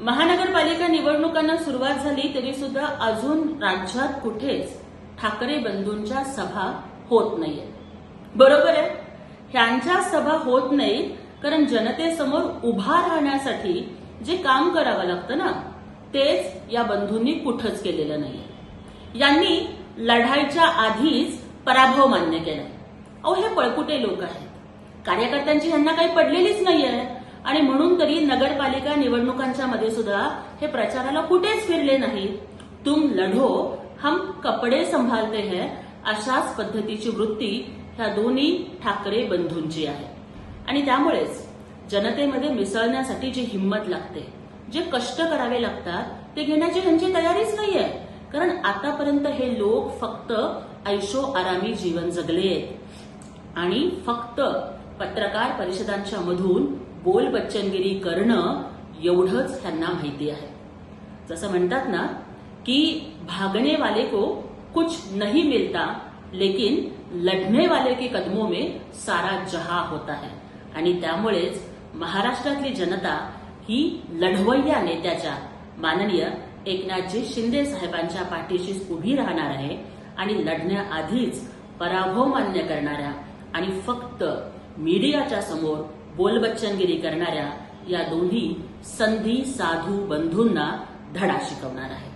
महानगरपालिका निवडणुकांना सुरुवात झाली तरी सुद्धा अजून राज्यात कुठेच ठाकरे बंधूंच्या सभा होत नाहीये बरोबर आहे? ह्यांच्या सभा होत नाही कारण जनतेसमोर उभा राहण्यासाठी जे काम करावं लागतं ना तेच या बंधूंनी कुठंच केलेलं नाही यांनी लढाईच्या आधीच पराभव मान्य केला अहो हे पळकुटे लोक आहेत. कार्यकर्त्यांची ह्यांना काही पडलेलीच नाहीये. आणि म्हणून तरी नगरपालिका निवडणुकांच्या मध्ये सुद्धा हे प्रचाराला कुठेच फिरले नाही. तुम लढो हम कपडे संभालते हैं अशाच पद्धतीची वृत्ती ह्या दोन्ही ठाकरे बंधूंची आहे. आणि त्यामुळेच जनतेमध्ये मिसळण्यासाठी जी हिंमत लागते जे कष्ट करावे लागतात ते घेण्याची त्यांची तयारीच नाहीये. कारण आतापर्यंत हे लोक फक्त ऐशो आरामी जीवन जगले आहेत आणि फक्त पत्रकार परिषदांच्या मधून बोल बच्चनगिरी करणं एवढंच त्यांना माहिती आहे. जसं म्हणतात ना की भागने वाले को कुछ नहीं मिलता लेकिन लढने वाले के कदमों में सारा जहा होता है. आणि त्यामुळेच महाराष्ट्रातली जनता ही लढवय्या नेत्याच्या माननीय एकनाथजी शिंदे साहेबांच्या पाठीशीच उभी राहणार आहे आणि लढण्याआधीच पराभव मान्य करणाऱ्या आणि फक्त मीडियाच्या समोर बोलबच्चनगिरी करणाऱ्या या दोन्ही संधी साधू बंधूंना धडा शिकवणार आहे.